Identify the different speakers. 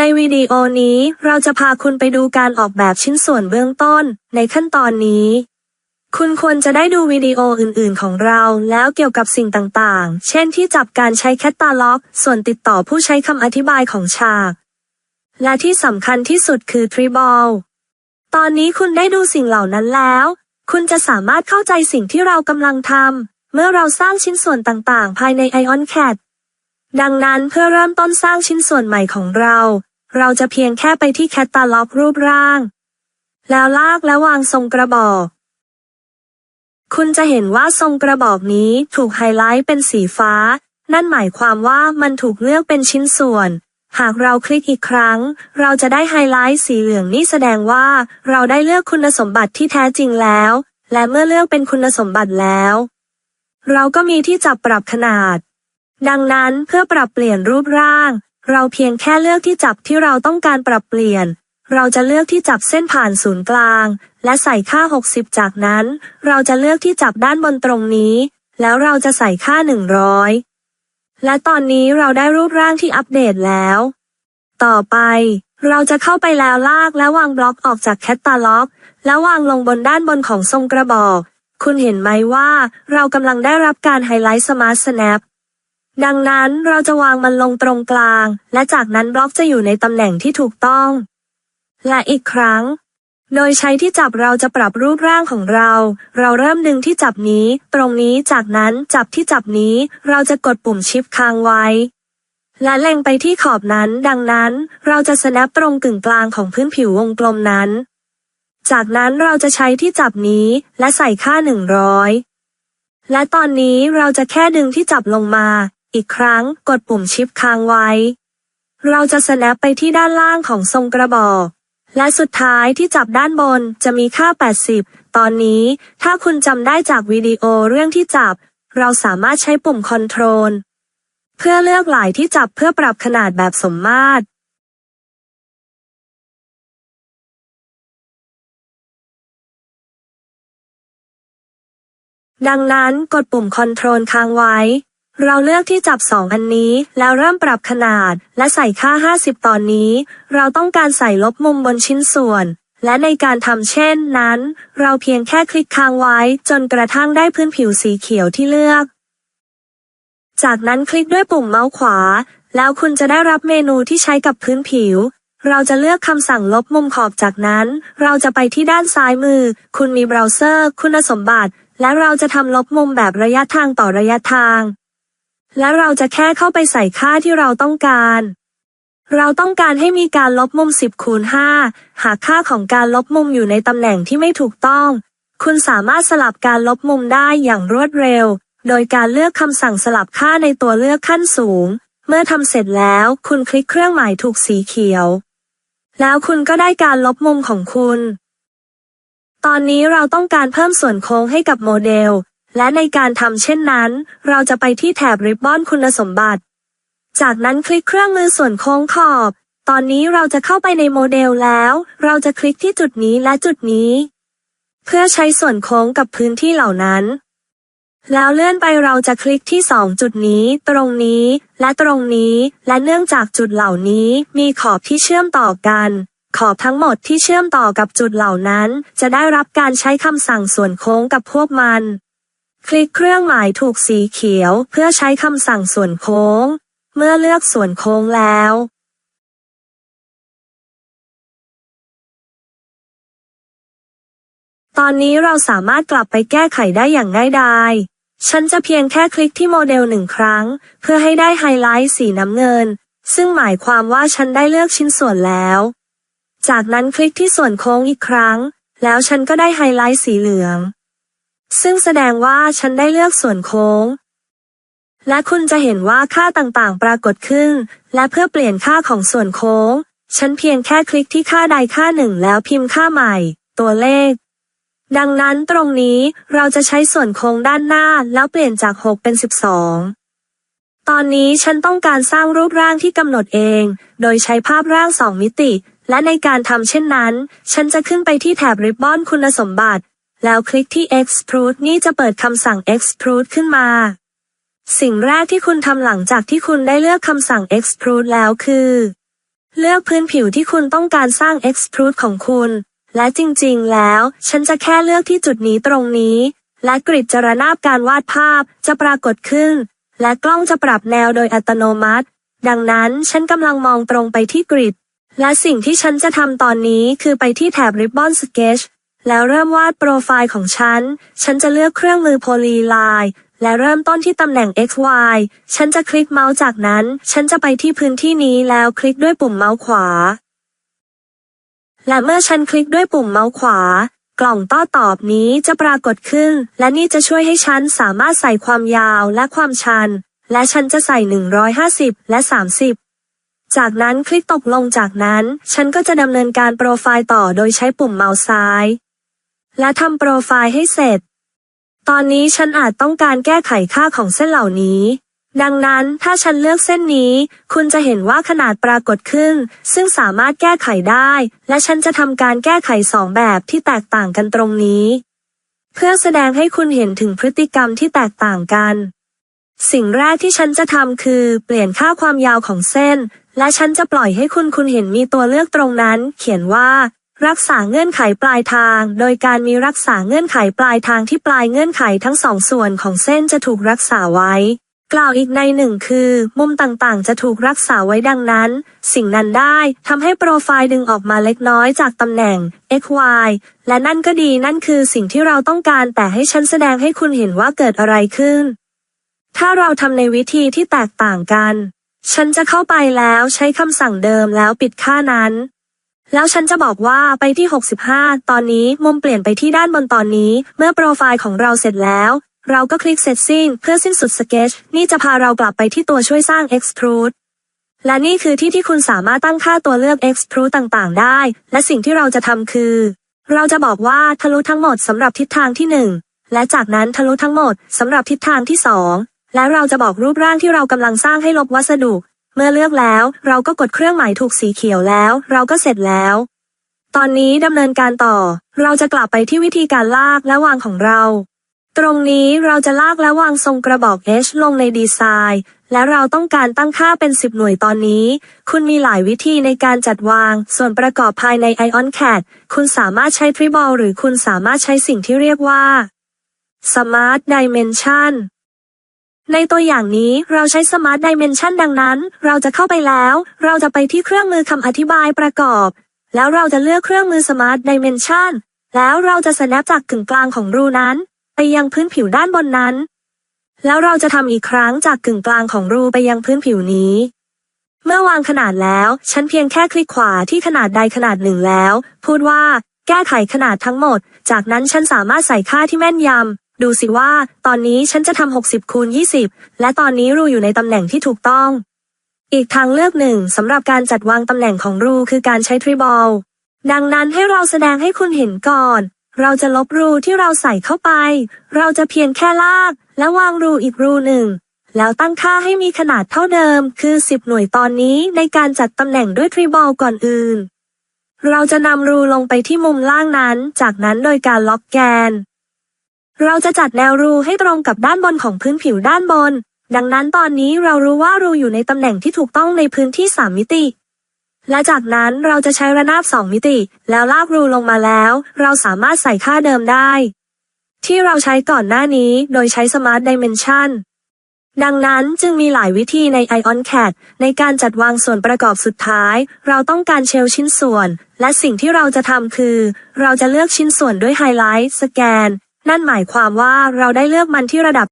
Speaker 1: ในวิดีโอนี้เราจะพาคุณไปดูการออกแบบชิ้นส่วนเบื้องต้น ในขั้นตอนนี้ คุณควรจะได้ดูวิดีโออื่น ๆ ของเราแล้วเกี่ยวกับสิ่งต่างๆ เช่นที่จับการใช้แคตตาล็อก ส่วนติดต่อผู้ใช้คำอธิบายของฉาก และที่สำคัญที่สุดคือทริบอลตอนนี้คุณได้ดูสิ่งเหล่านั้นแล้ว คุณจะสามารถเข้าใจสิ่งที่เรากำลังทำเมื่อเราสร้างชิ้นส่วนต่างๆ ภายใน Ion Cat ดังนั้นเพื่อเริ่มต้นสร้างชิ้นส่วนใหม่ของเรา เราจะเพียงแค่ไปที่แคตตาล็อกรูปร่าง แล้วลากและวางทรงกระบอก คุณจะเห็นว่าทรงกระบอกนี้ถูกไฮไลท์เป็นสีฟ้า นั่นหมายความว่ามันถูกเลือกเป็นชิ้นส่วน หากเราคลิกอีกครั้ง เราจะได้ไฮไลท์สีเหลืองนี่แสดงว่า เราได้เลือกคุณสมบัติที่แท้จริงแล้ว และเมื่อเลือกเป็นคุณสมบัติแล้ว เราก็มีที่จับปรับขนาด ดังนั้นเพื่อปรับเปลี่ยนรูปร่าง เราเพียงแค่เลือกที่จับที่เราต้องการปรับเปลี่ยน เราจะเลือกที่จับเส้นผ่านศูนย์กลาง และใส่ค่า 60 จากนั้น เราจะเลือกที่จับด้านบนตรงนี้ แล้วเราจะใส่ค่า 100 และตอนนี้เราได้รูปร่างที่อัปเดตแล้ว ต่อไป เราจะเข้าไปแล้วลากและวางบล็อกออกจากแคตตาล็อก แล้ววางลงบนด้านบนของทรงกระบอก คุณเห็นไหมว่า เรากำลังได้รับการไฮไลท์สมาร์ทสแนป ดังนั้นเราจะวางมันลงตรงกลาง และจากนั้นบล็อกจะอยู่ในตำแหน่งที่ถูกต้อง และอีกครั้ง โดยใช้ที่จับเราจะปรับรูปร่างของเรา เราเริ่มดึงที่จับนี้ ตรงนี้จากนั้นจับที่จับนี้ เราจะกดปุ่มชิปค้างไว้ และเล็งไปที่ขอบนั้น ดังนั้น เราจะ snap ตรงกึ่งกลางของพื้นผิววงกลมนั้น จากนั้นเราจะใช้ที่จับนี้และใส่ค่า 100และตอนนี้เราจะแค่ดึงที่จับลงมา อีกครั้งกดปุ่มชิปค้างไว้ เราจะ snap ไปที่ด้านล่างของทรงกระบอก และสุดท้ายที่จับด้านบนจะมีค่า 80 ตอนนี้ถ้าคุณจำได้จากวิดีโอเรื่องที่จับ เราสามารถใช้ปุ่ม Control เพื่อเลือกหลายที่จับเพื่อปรับขนาดแบบสมมาตรดังนั้นกดปุ่ม Control ค้างไว้ เราเลือกที่จับสองอันนี้ แล้วเริ่มปรับขนาด และใส่ค่า 50 ตอนนี้ เราต้องการใส่ลบมุมบนชิ้นส่วน และในการทำเช่นนั้น เราเพียงแค่คลิกค้างไว้ จนกระทั่งได้พื้นผิวสีเขียวที่เลือก จากนั้นคลิกด้วยปุ่มเมาส์ขวา แล้วคุณจะได้รับเมนูที่ใช้กับพื้นผิว เราจะเลือกคำสั่งลบมุมขอบจากนั้น เราจะไปที่ด้านซ้ายมือ คุณมีเบราว์เซอร์ คุณสมบัติ และเราจะทำลบมุมแบบระยะทางต่อระยะทาง และเราจะแค่เข้าไปใส่ค่าที่เราต้องการ เราต้องการให้มีการลบมุม 10คูณ5หากค่าของการลบมุมอยู่ในตำแหน่งที่ไม่ถูกต้อง คุณสามารถสลับการลบมุมได้อย่างรวดเร็ว โดยการเลือกคำสั่งสลับค่าในตัวเลือกขั้นสูง เมื่อทำเสร็จแล้วคุณคลิกเครื่องหมายถูกสีเขียว แล้วคุณก็ได้การลบมุมของคุณ ตอนนี้เราต้องการเพิ่มส่วนโค้งให้กับโมเดล และในการทำเช่นนั้น เราจะไปที่แถบริบบอนคุณสมบัติ จากนั้นคลิกเครื่องมือส่วนโค้งขอบ ตอนนี้เราจะเข้าไปในโมเดลแล้ว เราจะคลิกที่จุดนี้และจุดนี้ เพื่อใช้ส่วนโค้งกับพื้นที่เหล่านั้น แล้วเลื่อนไปเราจะคลิกที่ 2 จุดนี้ ตรงนี้ และตรงนี้ และเนื่องจากจุดเหล่านี้ มีขอบที่เชื่อมต่อกันขอบทั้งหมดที่เชื่อมต่อกับจุดเหล่านั้น จะได้รับการใช้คำสั่งส่วนโค้งกับพวกมัน คลิกเครื่องหมายถูกสีเขียวเพื่อใช้คำสั่งส่วนโค้ง เมื่อเลือกส่วนโค้งแล้ว ตอนนี้เราสามารถกลับไปแก้ไขได้อย่างง่ายดาย ฉันจะเพียงแค่คลิกที่โมเดลหนึ่งครั้ง เพื่อให้ได้ไฮไลท์สีน้ำเงิน ซึ่งหมายความว่าฉันได้เลือกชิ้นส่วนแล้ว จากนั้นคลิกที่ส่วนโค้งอีกครั้ง แล้วฉันก็ได้ไฮไลท์สีเหลือง ซึ่งแสดงว่าฉันได้เลือกส่วนโค้ง และคุณจะเห็นว่าค่าต่างๆ ปรากฏขึ้น และเพื่อเปลี่ยนค่าของส่วนโค้ง ฉันเพียงแค่คลิกที่ค่าใดค่าหนึ่งแล้วพิมพ์ค่าใหม่ ตัวเลข ดังนั้นตรงนี้เราจะใช้ส่วนโค้งด้านหน้าแล้วเปลี่ยนจาก 6 เป็น 12ตอนนี้ฉันต้องการสร้างรูปร่างที่กำหนดเอง โดยใช้ภาพร่าง2มิติ และในการทำเช่นนั้น ฉันจะขึ้นไปที่แถบริบบอนคุณสมบัติ แล้วคลิกที่ extrude นี่จะเปิดคำสั่ง extrude ขึ้นมา สิ่งแรกที่คุณทำหลังจากที่คุณได้เลือกคำสั่ง extrude แล้วคือ เลือกพื้นผิวที่คุณต้องการสร้าง extrude ของคุณ และจริงๆ แล้ว ฉันจะแค่เลือกที่จุดนี้ตรงนี้ และกริดจรนาบการวาดภาพจะปรากฏขึ้น และกล้องจะปรับแนวโดยอัตโนมัติ ดังนั้นฉันกำลังมองตรงไปที่กริดและสิ่งที่ฉันจะทำตอนนี้คือไปที่แถบ Ribbon Sketch แล้วเริ่มวาดโปรไฟล์ของฉัน ฉันจะเลือกเครื่องมือโพลีไลน์และเริ่มต้นที่ตำแหน่ง XY ฉันจะคลิกเมาส์จากนั้น ฉันจะไปที่พื้นที่นี้แล้วคลิกด้วยปุ่มเมาส์ขวา และเมื่อฉันคลิกด้วยปุ่มเมาส์ขวา กล่องต้ตอบนี้จะปรากฏขึ้น และนี่จะช่วยให้ฉันสามารถใส่ความยาวและความชัน และฉันจะใส่ 150 และ 30จากนั้นคลิกตกลงจากนั้น ฉันก็จะดำเนินการโปรไฟล์ต่อโดยใช้ปุ่มเมาส์ซ้าย และทำโปรไฟล์ให้เสร็จ ตอนนี้ฉันอาจต้องการแก้ไขค่าของเส้นเหล่านี้ ดังนั้นถ้าฉันเลือกเส้นนี้ คุณจะเห็นว่าขนาดปรากฏขึ้น ซึ่งสามารถแก้ไขได้ และฉันจะทำการแก้ไขสองแบบที่แตกต่างกันตรงนี้ เพื่อแสดงให้คุณเห็นถึงพฤติกรรมที่แตกต่างกัน สิ่งแรกที่ฉันจะทำคือ เปลี่ยนค่าความยาวของเส้นและฉันจะปล่อยให้คุณคุณเห็นมีตัวเลือกตรงนั้น เขียนว่า รักษาเงื่อนไขปลายทาง โดยการมีรักษาเงื่อนไขปลายทางที่ปลายเงื่อนไขทั้งสองส่วนของเส้นจะถูกรักษาไว้ กล่าวอีกในหนึ่งคือ มุมต่างๆ จะถูกรักษาไว้ดังนั้น สิ่งนั้นได้ทำให้โปรไฟล์ดึงออกมาเล็กน้อยจากตำแหน่ง x y และนั่นก็ดีนั่นคือสิ่งที่เราต้องการแต่ให้ฉันแสดงให้คุณเห็นว่าเกิดอะไรขึ้น ถ้าเราทำในวิธีที่แตกต่างกัน ฉันจะเข้าไปแล้วใช้คำสั่งเดิมแล้วปิดค่านั้น แล้วฉันจะบอกว่าไปที่ 65 ตอนนี้มุมเปลี่ยนไปที่ด้านบนตอนนี้ เมื่อโปรไฟล์ของเราเสร็จแล้ว เราก็คลิกเสร็จสิ้นเพื่อสิ้นสุดสเกจนี่จะพาเรากลับไปที่ตัวช่วยสร้าง extrude และนี่คือที่ที่คุณสามารถตั้งค่าตัวเลือก extrude ต่างๆ ได้ และสิ่งที่เราจะทำคือ เราจะบอกว่าทะลุทั้งหมดสำหรับทิศทางที่หนึ่งและจากนั้นทะลุทั้งหมดสำหรับทิศทางที่สองและเราจะบอกรูปร่างที่เรากำลังสร้างให้ลบวัสดุ เมื่อเลือกแล้ว เราก็กดเครื่องหมายถูกสีเขียวแล้ว เราก็เสร็จแล้ว ตอนนี้ดำเนินการต่อ เราจะกลับไปที่วิธีการลากและวางของเรา ตรงนี้เราจะลากและวางทรงกระบอก H ลงในดีไซน์ และเราต้องการตั้งค่าเป็น 10 หน่วยตอนนี้ คุณมีหลายวิธีในการจัดวาง ส่วนประกอบภายใน IonCAD คุณสามารถใช้ Tribal หรือคุณสามารถใช้สิ่งที่เรียกว่า Smart Dimension ในตัวอย่างนี้เราใช้ Smart Dimension ดังนั้น เราจะเข้าไปแล้ว เราจะไปที่เครื่องมือคำอธิบายประกอบ แล้วเราจะเลือกเครื่องมือ Smart Dimension แล้วเราจะ snap จากกึ่งกลางของรูนั้น ไปยังพื้นผิวด้านบนนั้น แล้วเราจะทำอีกครั้งจากกึ่งกลางของรูไปยังพื้นผิวนี้ เมื่อวางขนาดแล้ว ฉันเพียงแค่คลิกขวาที่ขนาดใดขนาดหนึ่งแล้ว พูดว่า แก้ไขขนาดทั้งหมด จากนั้นฉันสามารถใส่ค่าที่แม่นยำ ดูสิว่า ตอนนี้ฉันจะทำ60คูณ20และตอนนี้รูอยู่ในตำแหน่งที่ถูกต้อง อีกทางเลือกหนึ่งสำหรับการจัดวางตำแหน่งของรูคือการใช้ทริบอล ดังนั้นให้เราแสดงให้คุณเห็นก่อน เราจะลบรูที่เราใส่เข้าไป เราจะเพียงแค่ลาก และวางรูอีกรูหนึ่ง แล้วตั้งค่าให้มีขนาดเท่าเดิม คือ 10 หน่วยตอนนี้ในการจัดตำแหน่งด้วยทริบอลก่อนอื่น เราจะนำรูลงไปที่มุมล่างนั้น จากนั้นโดยการล็อกแกน เราจะจัดแนวรูให้ตรงกับด้านบนของพื้นผิวด้านบน ดังนั้นตอนนี้เรารู้ว่ารูอยู่ในตำแหน่งที่ถูกต้องในพื้นที่ 3 มิติ และจากนั้นเราจะใช้ระนาบ 2 มิติ แล้วลากรูลงมาแล้ว เราสามารถใส่ค่าเดิมได้ ที่เราใช้ก่อนหน้านี้โดยใช้ Smart Dimension ดังนั้นจึงมีหลายวิธีใน IonCAD ในการจัดวางส่วนประกอบสุดท้าย เราต้องการเชลชิ้นส่วน และสิ่งที่เราจะทำคือ เราจะเลือกชิ้นส่วนด้วยไฮไลท์สแกน นั่นหมายความว่าเราได้เลือกมันที่ระดับ